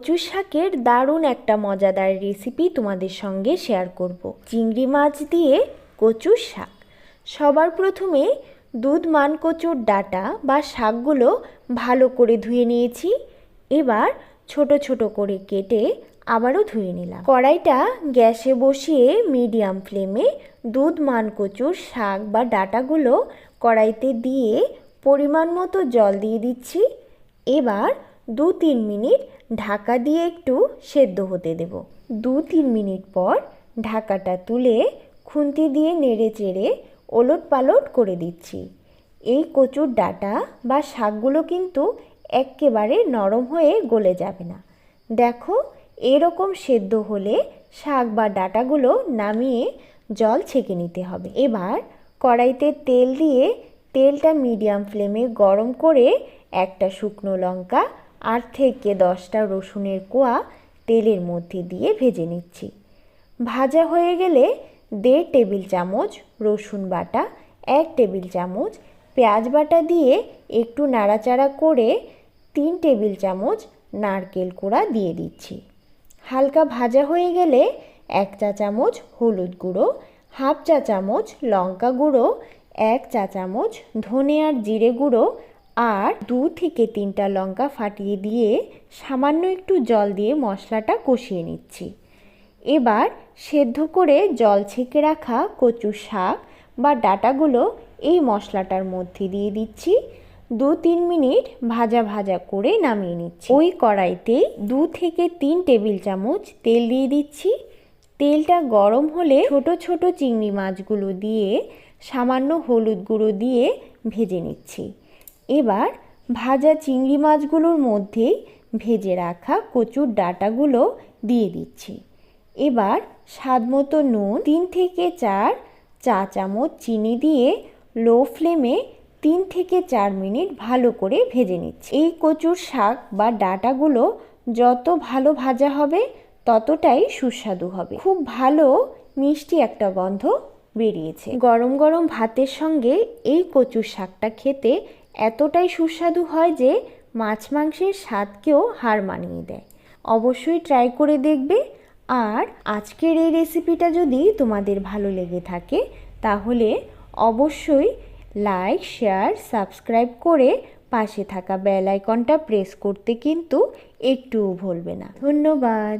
কচু শাকের দারুণ একটা মজাদার রেসিপি তোমাদের সঙ্গে শেয়ার করব। চিংড়ি মাছ দিয়ে কচুর শাক। সবার প্রথমে দুধ মান কচুর ডাটা বা শাকগুলো ভালো করে ধুয়ে নিয়েছি। এবার ছোট ছোট করে কেটে আবারও ধুয়ে নিলাম। কড়াইটা গ্যাসে বসিয়ে মিডিয়াম ফ্লেমে দুধ মান কচুর শাক বা ডাটাগুলো কড়াইতে দিয়ে পরিমাণ মতো জল দিয়ে দিচ্ছি। এবার দু তিন মিনিট ঢাকা দিয়ে একটু সেদ্ধ হতে দেব। দু তিন মিনিট পর ঢাকাটা তুলে খুন্তি দিয়ে নেড়ে চেড়ে ওলট পালট করে দিচ্ছি। এই কচুর ডাটা বা শাকগুলো কিন্তু একেবারে নরম হয়ে গলে যাবে না। দেখো, এরকম সেদ্ধ হলে শাক বা ডাটাগুলো নামিয়ে জল ছেঁকে নিতে হবে। এবার কড়াইতে তেল দিয়ে তেলটা মিডিয়াম ফ্লেমে গরম করে একটা শুকনো লঙ্কা আট থেকে দশটা রসুনের কোয়া তেলের মধ্যে দিয়ে ভেজে নিচ্ছি। ভাজা হয়ে গেলে দেড় টেবিল চামচ রসুন বাটা, এক টেবিল চামচ পেঁয়াজ বাটা দিয়ে একটু নাড়াচাড়া করে তিন টেবিল চামচ নারকেল কোড়া দিয়ে দিচ্ছি। হালকা ভাজা হয়ে গেলে এক চা চামচ হলুদ গুঁড়ো, হাফ চা চামচ লঙ্কা গুঁড়ো, এক চা চামচ ধনে আর জিরে গুঁড়ো আর দু থেকে তিনটা লঙ্কা ফাটিয়ে দিয়ে সামান্য একটু জল দিয়ে মশলাটা কষিয়ে নিচ্ছি। এবার সেদ্ধ করে জল ছেঁকে রাখা কচু শাক বা ডাটাগুলো এই মশলাটার মধ্যে দিয়ে দিচ্ছি। দু তিন মিনিট ভাজা ভাজা করে নামিয়ে নিচ্ছি। ওই কড়াইতে দু থেকে তিন টেবিল চামচ তেল দিয়ে দিচ্ছি। তেলটা গরম হলে ছোট ছোট চিংড়ি মাছগুলো দিয়ে সামান্য হলুদ গুঁড়ো দিয়ে ভেজে নিচ্ছি। এবার ভাজা চিংড়ি মাছগুলোর মধ্যেই ভেজে রাখা কচুর ডাটাগুলো দিয়ে দিচ্ছি। এবার স্বাদ মতো নুন তিন থেকে চার চা চামচ চিনি দিয়ে লো ফ্লেমে তিন থেকে চার মিনিট ভালো করে ভেজে নিচ্ছি। এই কচুর শাক বা ডাটাগুলো যত ভালো ভাজা হবে ততটাই সুস্বাদু হবে। খুব ভালো মিষ্টি একটা গন্ধ বেরিয়েছে। গরম গরম ভাতের সঙ্গে এই কচুর শাকটা খেতে এতটাই সুস্বাদু হয় যে মাছ মাংসের স্বাদকেও হার মানিয়ে দেয়। অবশ্যই ট্রাই করে দেখবে। আর আজকের এই রেসিপিটা যদি তোমাদের ভালো লেগে থাকে, তাহলে অবশ্যই লাইক শেয়ার সাবস্ক্রাইব করে পাশে থাকা বেল আইকনটা প্রেস করতে কিন্তু একটুও ভুলবে না। ধন্যবাদ।